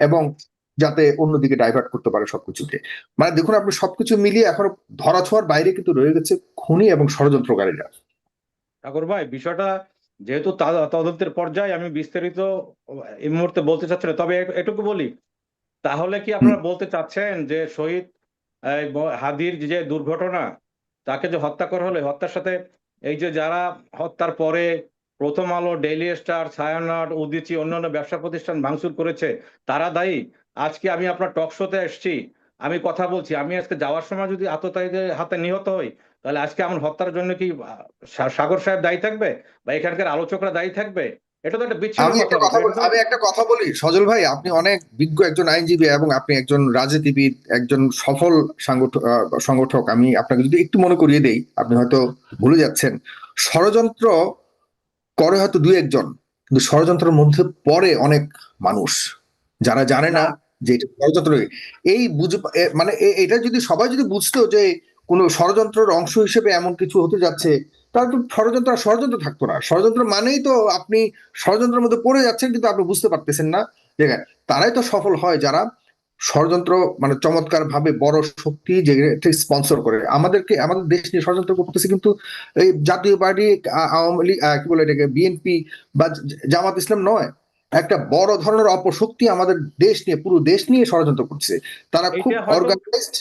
এবং যাতে অন্যদিকে ডাইভার্ট করতে পারে সবকিছুকে মানে দেখুন আপনি সবকিছু মিলিয়ে এখন ধরা ছোঁয়ার বাইরে কিন্তু রয়ে গেছে খুনি এবং ষড়যন্ত্রকারীরা। ঠাকুর ভাই বিষয়টা যেহেতু তদন্তের পর্যায়ে আমি বিস্তারিত এই মুহূর্তে বলতে চাচ্ছি না তবে এটুকু বলি। তাহলে কি আপনারা বলতে চাচ্ছেন যে শহীদ হাদির যে দুর্ঘটনা তাকে যে হত্যা করা হলো হত্যার সাথে এই যে যারা হত্যার পরে প্রথম আলো ডেইলি স্টার ছায়ানট উদিচি অন্যান্য ব্যবসা প্রতিষ্ঠান ভাঙচুর করেছে তারা দায়ী। আজকে আমি আপনার টক শোতে এসেছি। আমি কথা বলছি। আমি আজকে যাওয়ার সময় যদি আততায়ীদের হাতে নিহত হই তাহলে আজকে আমার হত্যার জন্য কি সাগর সাহেব দায়ী থাকবে? বা এখানকার আলোচকরা দায়ী থাকবে? এটা তো একটা বিচ্ছিন্ন আমি একটা কথা বলি সজল ভাই আপনি অনেক বিজ্ঞ একজন আইনজীবী এবং আপনি একজন রাজনীতিবিদ একজন সফল সংগঠক। আমি আপনাকে যদি একটু মনে করিয়ে দেই আপনি হয়তো ভুলে যাচ্ছেন। ষড়যন্ত্র করে হয়তো দুই একজন, কিন্তু ষড়যন্ত্রের মধ্যে পড়ে অনেক মানুষ, যারা জানে না যে এটা ষড়যন্ত্র। এই বুঝে মানে এটা যদি সবাই যদি বুঝতো যে কোনো ষড়যন্ত্রের অংশ হিসেবে এমন কিছু হতে যাচ্ছে, তাহলে তো ষড়যন্ত্র আর ষড়যন্ত্র থাকতো না। ষড়যন্ত্র মানেই তো আপনি ষড়যন্ত্রের মধ্যে পড়ে যাচ্ছেন, কিন্তু আপনি বুঝতে পারতেছেন না। যে তারাই তো সফল হয় যারা ষড়যন্ত্র মানে চমৎকার ভাবে বড় শক্তি যে স্পন্সর করে। আমাদেরকে আমাদের দেশ নিয়ে ষড়যন্ত্র করতেছে কিন্তু এই জাতীয় পার্টি আওয়ামী লীগ কি বলে এটাকে বিএনপি বা জামাত ইসলাম নয় একটা বড় ধরনের অপশক্তি আমাদের দেশ নিয়ে পুরো দেশ নিয়ে ষড়যন্ত্র করছে তারা খুব অর্গানাইজড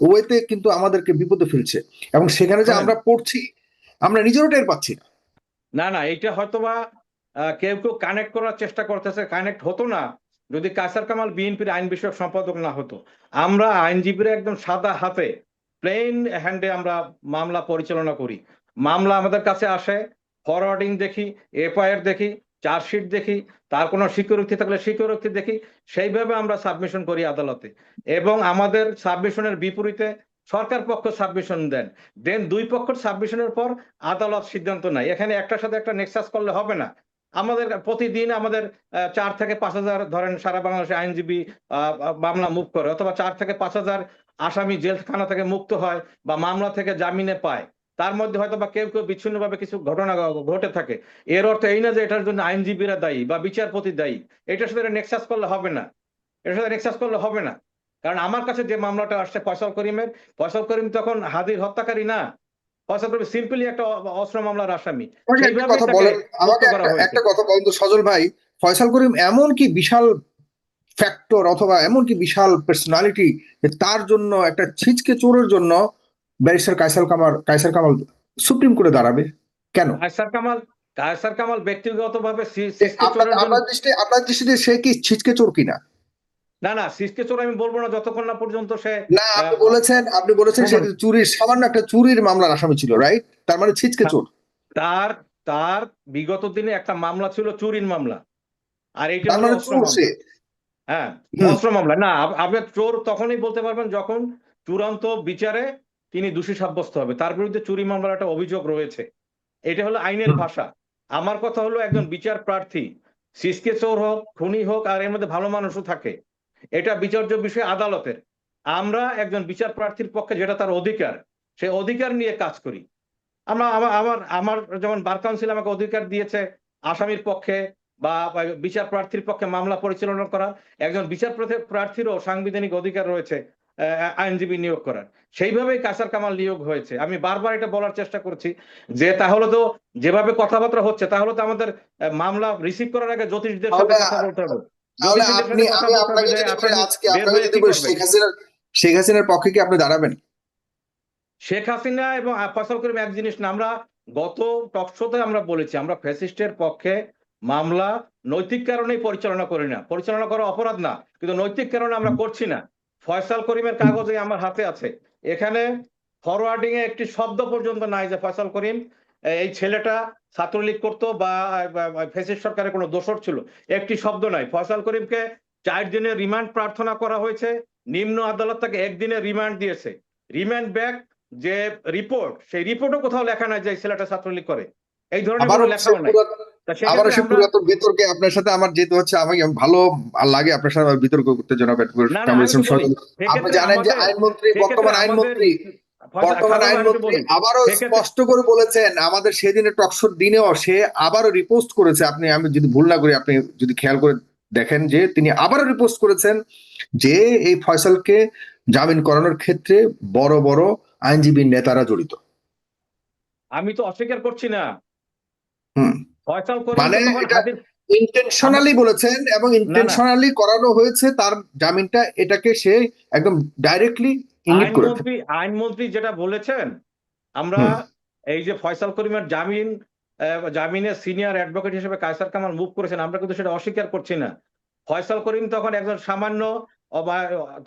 ওয়েতে কিন্তু আমাদেরকে বিপদে ফেলছে। এবং সেখানে যে হ্যাঁ। আমরা পড়ছি আমরা নিজেরও টের পাচ্ছি না। না এটা হয়তোবা কেউ কেউ কানেক্ট করার চেষ্টা করতেছে কানেক্ট হতো না। যদি কাসার কামাল বিএনপির আইন বিষয়ক সম্পাদক না হতো, আমরা আইনজীবীরা একদম সাদা হাতে প্লেন হ্যান্ডে আমরা মামলা পরিচালনা করি। মামলা আমাদের কাছে আসে ফরওয়ার্ডিং দেখি এফআইআর দেখি চার্জশিট দেখি, তার কোনো স্বীকারোক্তি থাকলে স্বীকারোক্তি দেখি, সেইভাবে আমরা সাবমিশন করি আদালতে। এবং আমাদের সাবমিশনের বিপরীতে সরকার পক্ষ সাবমিশন দেন। দেন দুই পক্ষের সাবমিশনের পর আদালত সিদ্ধান্ত নেয়। এখানে একটার সাথে একটা নেক্সাস করলে হবে না। আমাদের প্রতিদিন আমাদের চার থেকে পাঁচ হাজার, ধরেন সারা বাংলাদেশে আইনজীবী মামলা মুভ করে, অথবা চার থেকে পাঁচ হাজার আসামি জেলখানা থেকে মুক্ত হয় বা মামলা থেকে জামিনে পায়। তার মধ্যে হয়তো বা কেউ কেউ বিচ্ছিন্নভাবে কিছু ঘটনা ঘটে থাকে। এর অর্থ এই না যে এটার জন্য আইনজীবীরা দায়ী বা বিচারপতি দায়ী। এটার সাথে নেক্সাস করলে হবে না। এটার সাথে নেক্সাস করলে হবে না। কারণ আমার কাছে যে মামলাটা আসছে ফয়সাল করিমের, ফয়সাল করিম তখন হাদির হত্যাকারী না। ফয়সাল সিম্পলি একটা অস্ত্র মামলার আসামি। একটা কথা তাকে বলেন। আমাকে একটা- কথা বলেন তো সজল ভাই। ফয়সাল করিম এমন কি বিশাল ফ্যাক্টর অথবা এমন কি বিশাল পার্সোনালিটি তার জন্য একটা ছিচকে চোরের জন্য ব্যারিস্টার কাইসার কামাল কাইসার কামাল সুপ্রিম কোর্টে দাঁড়াবে? কেন? কায়সার কামাল কায়সার কামাল ব্যক্তিগতভাবে আপনার দৃষ্টি আপনার দৃষ্টিতে সে কি ছিচকে চোর কিনা? না না সিসকে চোর আমি বলব না যতক্ষণ না পর্যন্ত সে না আপনি বলেছেন আপনি বলেছেন সে হুম। চুরির সামান্য একটা চুরির মামলার আসামি ছিল রাইট তার মানে ছিচকে চোর। তার তার বিগত দিনে একটা মামলা ছিল চুরির মামলা। আর এইটা মানে হ্যাঁ। অস্ত্র মামলা। না আপনি চোর তখনই বলতে পারবেন যখন চূড়ান্ত বিচারে তিনি দোষী সাব্যস্ত হবে। তার বিরুদ্ধে চুরি মামলার একটা অভিযোগ রয়েছে। এটা হলো আইনের ভাষা। আমার কথা হলো একজন বিচার প্রার্থী। সিসকে চোর হোক খুনি হোক আর এর মধ্যে ভালো মানুষও থাকে। এটা বিচার্য বিষয় আদালতের। আমরা একজন বিচার প্রার্থীর পক্ষে যেটা তার অধিকার সে অধিকার নিয়ে কাজ করি। আমরা আমার আমার যেমন বার কাউন্সিল আমাকে অধিকার দিয়েছে আসামির পক্ষে বা বিচার প্রার্থীর পক্ষে মামলা পরিচালনা করা। একজন বিচার প্রার্থীরও সাংবিধানিক অধিকার রয়েছে আইনজীবী নিয়োগ করার। সেইভাবেই কাসার কামাল নিয়োগ হয়েছে। আমি বারবার এটা বলার চেষ্টা করছি যে তাহলে তো যেভাবে কথাবার্তা হচ্ছে তাহলে তো আমাদের মামলা রিসিভ করার আগে জ্যোতিষদের সাথে কথা বলতে হবে। তাহলে আপনি আমি আপনাকে যদি বলি আজকে আপনাকে যদি বলি শেখ হাসিনার শেখ হাসিনার পক্ষে কি আপনি দাঁড়াবেন? শেখ হাসিনা এবং ফসল করিম এক জিনিস না আমরা গত টকশোতে আমরা বলেছি আমরা ফ্যাসিস্টের পক্ষে মামলা নৈতিক কারণেই পরিচালনা করি না। পরিচালনা করা অপরাধ না কিন্তু নৈতিক কারণে আমরা করছি না। ফয়সাল করিমের কাগজে আমার হাতে আছে। এখানে ফরওয়ার্ডিং এ একটি শব্দ পর্যন্ত নাই যে ফয়সাল করিম এই ছেলেটা ছাত্রলীগ করতো বা ফেসিস্ট সরকারের কোনো দোষর ছিল। একটি শব্দ নাই। ফয়সাল করিমকে চার দিনের রিমান্ড প্রার্থনা করা হয়েছে। নিম্ন আদালত তাকে একদিনের রিমান্ড দিয়েছে। রিমান্ড ব্যাক যে রিপোর্ট সেই রিপোর্টও কোথাও লেখা নাই যে ছেলেটা ছাত্রলীগ করে। এই ধরনের কোনো লেখাও নাই। আবারও সে পুরাতন বিতর্কে আপনার সাথে আমার যেতে হচ্ছে আমি ভালো লাগে আপনার সাথে বিতর্ক করতে জনাব আপনি জানেন যে আমাদের- আইনমন্ত্রী বর্তমান আইনমন্ত্রী ফয়সাল- বর্তমান আইনমন্ত্রী আবারও স্পষ্ট করে বলেছেন আমাদের সেদিনের টকশোর দিনেও সে আবারও রিপোস্ট করেছে। আপনি আমি যদি ভুল না করি আপনি যদি খেয়াল করে দেখেন যে তিনি আবারও রিপোস্ট করেছেন যে এই ফয়সালকে জামিন করানোর ক্ষেত্রে বড় বড় আইনজীবী নেতারা জড়িত। আমি তো অস্বীকার করছি না। ফয়সাল মানে এটা- ইন্টেনশনালি বলেছেন এবং ইন্টেনশনালি করানো হয়েছে তার জামিনটা এটাকে সে একদম ডাইরেক্টলি আইনমন্ত্রী আইনমন্ত্রী যেটা বলেছেন আমরা এই যে ফয়সাল করিমের জামিন জামিনের সিনিয়র অ্যাডভোকেট হিসেবে কায়সার কামাল মুভ করেছেন আমরা কিন্তু সেটা অস্বীকার করছি না। ফয়সাল করিম তখন একজন সামান্য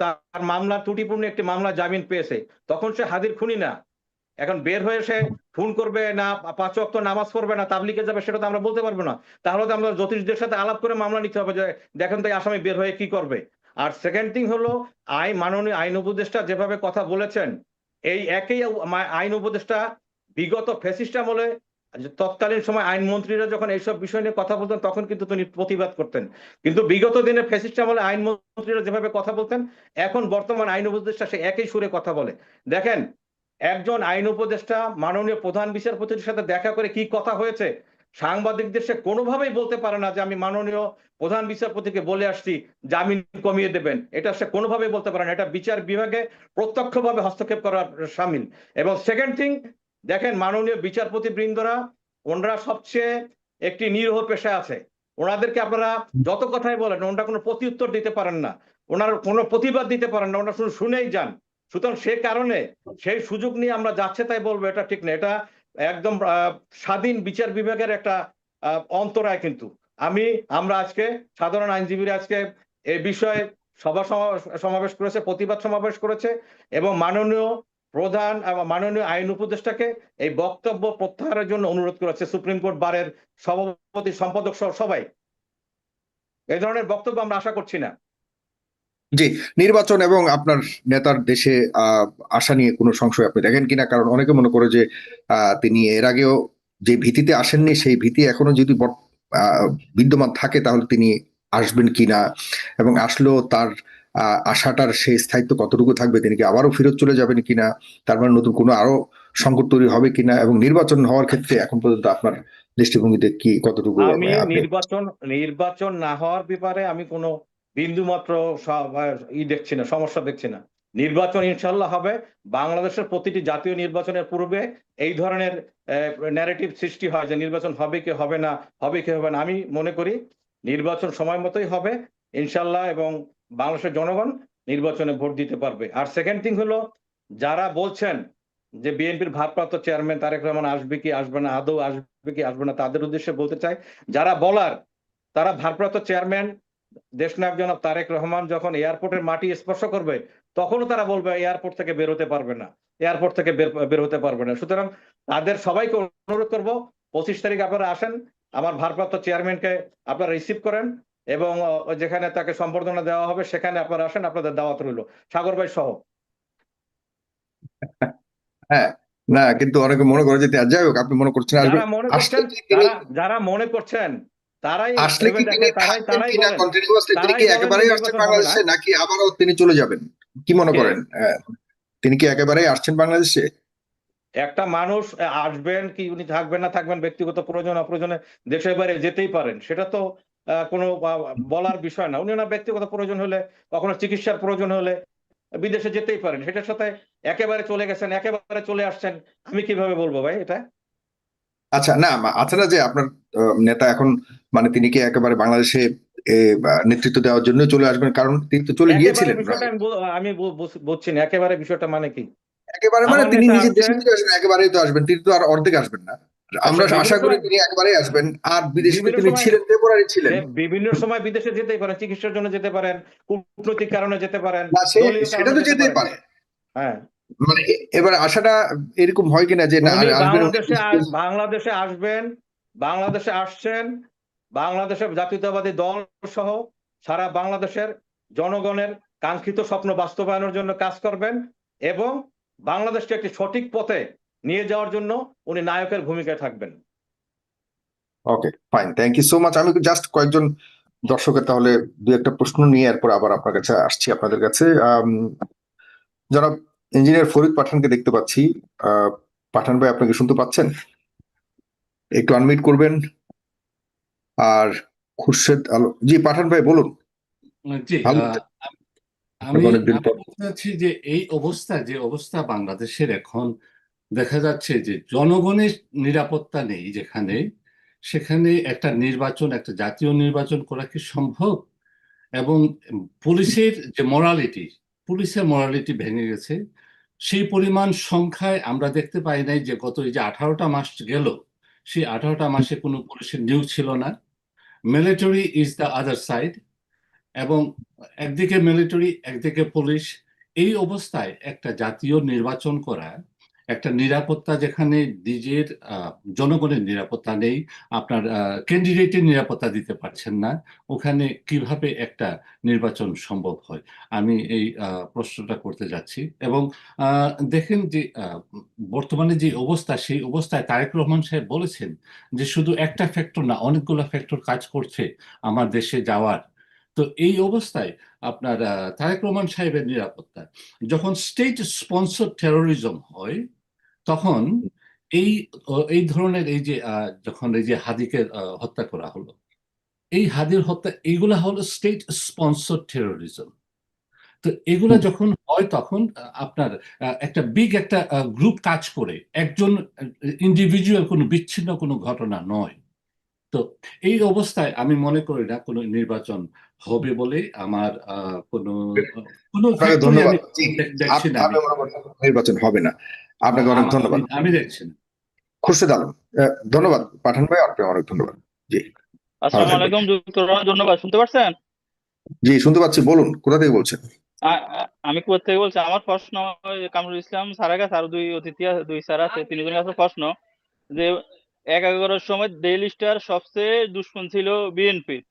তার মামলা ত্রুটিপূর্ণ একটি মামলা জামিন পেয়েছে তখন সে হাজির খুনি না। এখন বের হয়ে সে খুন করবে না পাঁচ ওয়াক্ত নামাজ পড়বে না তাবলিগে যাবে সেটা তো আমরা বলতে পারব না। তাহলে তো আমরা জ্যোতিষদের সাথে আলাপ করে মামলা নিতে হবে যে দেখেন তো এই আসামি বের হয়ে কি করবে। আর সেকেন্ড থিং হলো, আই মাননীয় আইন উপদেষ্টা যেভাবে কথা বলেছেন, এই একই আইন উপদেষ্টা বিগত ফেসিস্ট আমলে তৎকালীন সময় আইনমন্ত্রীরা যখন এইসব বিষয় নিয়ে কথা বলতেন, তখন কিন্তু তিনি প্রতিবাদ করতেন। কিন্তু বিগত দিনে ফেসিস্ট আমলে আইনমন্ত্রীরা যেভাবে কথা বলতেন, এখন বর্তমান আইন উপদেষ্টা সে একই সুরে কথা বলে। দেখেন, একজন আইন উপদেষ্টা মাননীয় প্রধান বিচারপতির সাথে দেখা করে কি কথা হয়েছে, সাংবাদিকদের সে কোনোভাবেই বলতে পারে না যে আমি মাননীয় প্রধান বিচারপতিকে বলে আসছি, জামিন কমিয়ে দেবেন। এটা সে কোনোভাবেই বলতে পারেন এটা বিচার বিভাগে প্রত্যক্ষভাবে হস্তক্ষেপ করার সামিল। এবং সেকেন্ড থিং দেখেন মাননীয় বিচারপতি বৃন্দরা, ওনারা সবচেয়ে একটি নিরীহ পেশা আছে। ওনাদেরকে আপনারা যত কথাই বলেন, ওনারা কোনো প্রতিউত্তর দিতে পারেন না। ওনার কোনো প্রতিবাদ দিতে পারেন না। ওনারা শুধু শুনেই যান। সুতরাং সে কারণে সেই সুযোগ নিয়ে আমরা যাচ্ছে তাই বলব, এটা ঠিক না। এটা একদম স্বাধীন বিচার বিভাগের একটা অন্তরায় কিন্তু। আমি, আমরা আজকে সাধারণ আইনজীবীরা আজকে এই বিষয়ে সভা সমা- সমাবেশ করেছে, প্রতিবাদ সমাবেশ করেছে এবং মাননীয় প্রধান এবং মাননীয় আইন উপদেষ্টাকে এই বক্তব্য প্রত্যাহারের জন্য অনুরোধ করেছে সুপ্রিম কোর্ট বারের সভাপতি, সম্পাদক সহ সবাই। এই ধরনের বক্তব্য আমরা আশা করছি না। জি, নির্বাচন এবং আপনার নেতার দেশে আসা নিয়ে কোনো সংশয় আপনি দেখেন কিনা? কারণ অনেকে মনে করে যে তিনি এর আগেও যে ভীতিতে আসেননি, সেই ভীতি এখনও যদি বিদ্যমান থাকে তাহলে তিনি আসবেন কিনা? এবং আসলেও তার আশাটার সেই স্থায়িত্ব কতটুকু থাকবে? তিনি কি আবারও ফেরত চলে যাবেন কিনা? তার মানে নতুন কোনো আরও সংকট তৈরি হবে কিনা? এবং নির্বাচন হওয়ার ক্ষেত্রে এখন পর্যন্ত আপনার দৃষ্টিভঙ্গিতে কি কতটুকু আমি নির্বাচন নির্বাচন না হওয়ার ব্যাপারে আমি কোনো বিন্দু মাত্র ই দেখছি না সমস্যা দেখছি না। নির্বাচন ইনশাল্লাহ হবে। বাংলাদেশের প্রতিটি জাতীয় নির্বাচনের পূর্বে এই ধরনের ন্যারেটিভ সৃষ্টি হয় যে নির্বাচন হবে কি হবে না, হবে কি হবে না। আমি মনে করি নির্বাচন সময় মতোই হবে ইনশাল্লাহ এবং বাংলাদেশের জনগণ নির্বাচনে ভোট দিতে পারবে। আর সেকেন্ড থিং হলো, যারা বলছেন যে বিএনপির ভারপ্রাপ্ত চেয়ারম্যান তারেক রহমান আসবে কি, আসবে না, আদৌ আসবে কি, আসবে না, তাদের উদ্দেশ্যে বলতে চাই, যারা বলার, তারা ভারপ্রাপ্ত চেয়ারম্যান দেশনায়ক জনাব তারেক রহমান যখন এয়ারপোর্টের মাটি স্পর্শ করবে তখনও তারা বলবে এয়ারপোর্ট থেকে বেরোতে পারবে না এয়ারপোর্ট থেকে বের- হতে পারবে না। সুতরাং তাদের সবাইকে অনুরোধ করব পঁচিশ তারিখ আপনারা আসেন আমার ভারপ্রাপ্ত চেয়ারম্যানকে আপনারা রিসিভ করেন এবং যেখানে তাকে সম্বর্ধনা দেওয়া হবে সেখানে আপনারা আসেন আপনাদের দাওয়াত রইল। সাগর ভাই সহ। হ্যাঁ না কিন্তু অনেকে মনে করে যে যাই হোক আপনি মনে করছেন যারা মনে করছেন তারাই আসলে কি তিনি তারাই তারাই কন্টিনিউয়াসলি তিনি কি একেবারেই আসছেন বাংলাদেশে। নাকি আবারও তিনি চলে যাবেন? কি মনে করেন। তিনি কি একেবারে আসছেন বাংলাদেশে? একটা মানুষ আসবেন কি উনি থাকবেন না থাকবেন ব্যক্তিগত প্রয়োজন অপ্রয়োজনে দেশের বাইরে যেতেই পারেন সেটা তো কোনো বলার বিষয় না। উনি ওনার ব্যক্তিগত প্রয়োজন হলে কখনো চিকিৎসার প্রয়োজন হলে বিদেশে যেতেই পারেন। সেটার সাথে একেবারে চলে গেছেন একেবারে চলে আসছেন আমি কীভাবে বলব ভাই এটা? আচ্ছা না আচ্ছা না যে আপনার নেতা এখন মানে তিনি কি একেবারে বাংলাদেশে নেতৃত্ব দেওয়ার জন্য চলে আসবেন কারণ তিনি তো চলে গিয়েছিলেন আমি বল- আমি বু- বুঝ- বুঝছি না একেবারে বিষয়টা মানে কি? একেবারে মানে তিনি নিজের দেশে। ফিরে আসবেন একেবারেই তো আসবেন তিনি তো আর অর্ধেক আসবেন না। আমরা আচ্ছা, আশা করি তিনি একেবারেই আসবেন আর বিদেশে তিনি ছিলেন টেম্পোরারি ছিলেন। বিভিন্ন সময় বিদেশে যেতেই পারেন চিকিৎসার জন্য যেতে পারেন কূটনৈতিক কারণে যেতে পারেন সেটা তো যেতেই পারে। হ্যাঁ। মানে এবার আশাটা এরকম হয় কিনা যে না বাংলাদেশে আসবেন বাংলাদেশে আসছেন বাংলাদেশের জাতীয়তাবাদী দল সহ সারা বাংলাদেশের জনগণের কাঙ্ক্ষিত স্বপ্ন বাস্তবায়নের জন্য কাজ করবেন এবং বাংলাদেশকে একটি সঠিক পথে নিয়ে যাওয়ার জন্য উনি নায়কের ভূমিকায় থাকবেন। Okay fine thank you so much আমি জাস্ট কয়েকজন দর্শকের তাহলে দু একটা প্রশ্ন নিয়ে এরপর আবার আপনার কাছে আসছি আপনাদের কাছে। জনাব ইঞ্জিনিয়ার ফরিদ পাঠানকে দেখতে পাচ্ছি। পাঠান ভাই আপনাকে শুনতে পাচ্ছেন? একটু আনমিট করবেন। আর খুরশেদ আলম জি পাঠান ভাই বলুন। জি? আমি চাচ্ছি যে এই অবস্থা যে অবস্থা বাংলাদেশের এখন দেখা যাচ্ছে যে জনগণের নিরাপত্তা নেই যেখানে সেখানে একটা নির্বাচন একটা জাতীয় নির্বাচন করা কি সম্ভব? এবং পুলিশের যে মরালিটি পুলিশের মরালিটি ভেঙে গেছে সেই পরিমাণ সংখ্যায় আমরা দেখতে পাই নাই যে গত এই যে আঠারোটা মাস গেল সেই আঠারোটা মাসে কোনো পুলিশের নিয়োগ ছিল না। Military is the other side এবং একদিকে মিলিটারি একদিকে পুলিশ এই অবস্থায় একটা জাতীয় নির্বাচন করা একটা নিরাপত্তা যেখানে নিজের জনগণের নিরাপত্তা নেই, আপনার ক্যান্ডিডেটের নিরাপত্তা দিতে পারছেন না, ওখানে কীভাবে একটা নির্বাচন সম্ভব হয়? আমি এই প্রশ্নটা করতে যাচ্ছি এবং দেখেন যে বর্তমানে যে অবস্থা, সেই অবস্থায় তারেক রহমান সাহেব বলেছেন যে, শুধু একটা ফ্যাক্টর না, অনেকগুলো ফ্যাক্টর কাজ করছে আমার দেশে যাওয়ার। তো এই অবস্থায় আপনার তারেক রহমান সাহেবের নিরাপত্তা। যখন স্টেট স্পন্সর টেরোরিজম হয়, তখন এই এই ধরনের এই যে যখন এই যে হাদিকে হত্যা করা হলো, এই হাদির হত্যা, এইগুলা হলো স্টেট স্পন্সর টেরোরিজম তো এগুলা যখন হয়, তখন আপনার একটা বিগ একটা গ্রুপ কাজ করে। একজন ইন্ডিভিজুয়াল কোনো বিচ্ছিন্ন কোনো ঘটনা নয়। এই অবস্থায় আমি মনে করি না কোনো নির্বাচন হবে বলে আমার আহ, কোনো কোনো জি দেখছি না। মনে নির্বাচন হবে না। আপনাকে অনেক ধন্যবাদ। আমি- দেখছি না। খুরশেদ আলম ধন্যবাদ। পাঠান ভাই আপনাকে অনেক ধন্যবাদ। আসসালামু আলাইকুম ধন্যবাদ। শুনতে পাচ্ছেন জি শুনতে পাচ্ছি। বলুন কোথা থেকে বলছেন? আমি কোথা থেকে বলছি? আমার প্রশ্ন কামরুল ইসলাম স্যারের কাছে আর দুই অতিথি আছে, দুই স্যার আছে তিনজনের কাছে প্রশ্ন যে এক এগারোর সময় ডেইলি স্টার সবচেয়ে দুশ্মন ছিল বিএনপি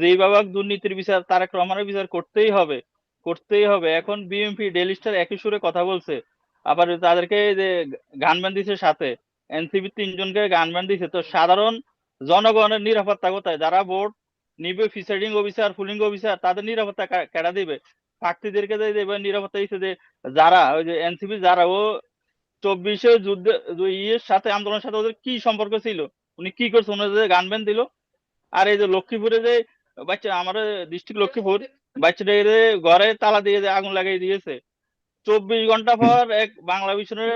যে বাবা দুর্নীতির বিচার, তারেক রহমানের বিচার করতেই হবে করতেই হবে। এখন বিএনপি ডেইলি স্টার একই সুরে কথা বলছে। আবার তাদেরকে যে গানম্যান দিছে সাথে এনসিপি তিনজনকে গানম্যান দিছে। তো সাধারণ জনগণের নিরাপত্তা কোথায়? যারা ভোট নিবে প্রিসাইডিং অফিসার, পুলিং অফিসার, তাদের নিরাপত্তা কা- কেডা দিবে? প্রার্থীদেরকে যে দেবে নিরাপত্তা দিচ্ছে যে যারা, ওই যে এনসিপি যারা, ও চব্বিশে যুদ্ধে ইয়ের সাথে আন্দোলনের সাথে ওদের কি সম্পর্ক ছিল? উনি কি করছে? ওনাদের গান বেন দিল? আর এই যে লক্ষ্মীপুরে যে বাচ্চা, আমাদের ডিস্ট্রিক্ট লক্ষ্মীপুর, বাচ্চাটা ঘরে তালা দিয়ে আগুন লাগিয়ে দিয়েছে। চব্বিশ ঘণ্টা পর এক বাংলা মিশনের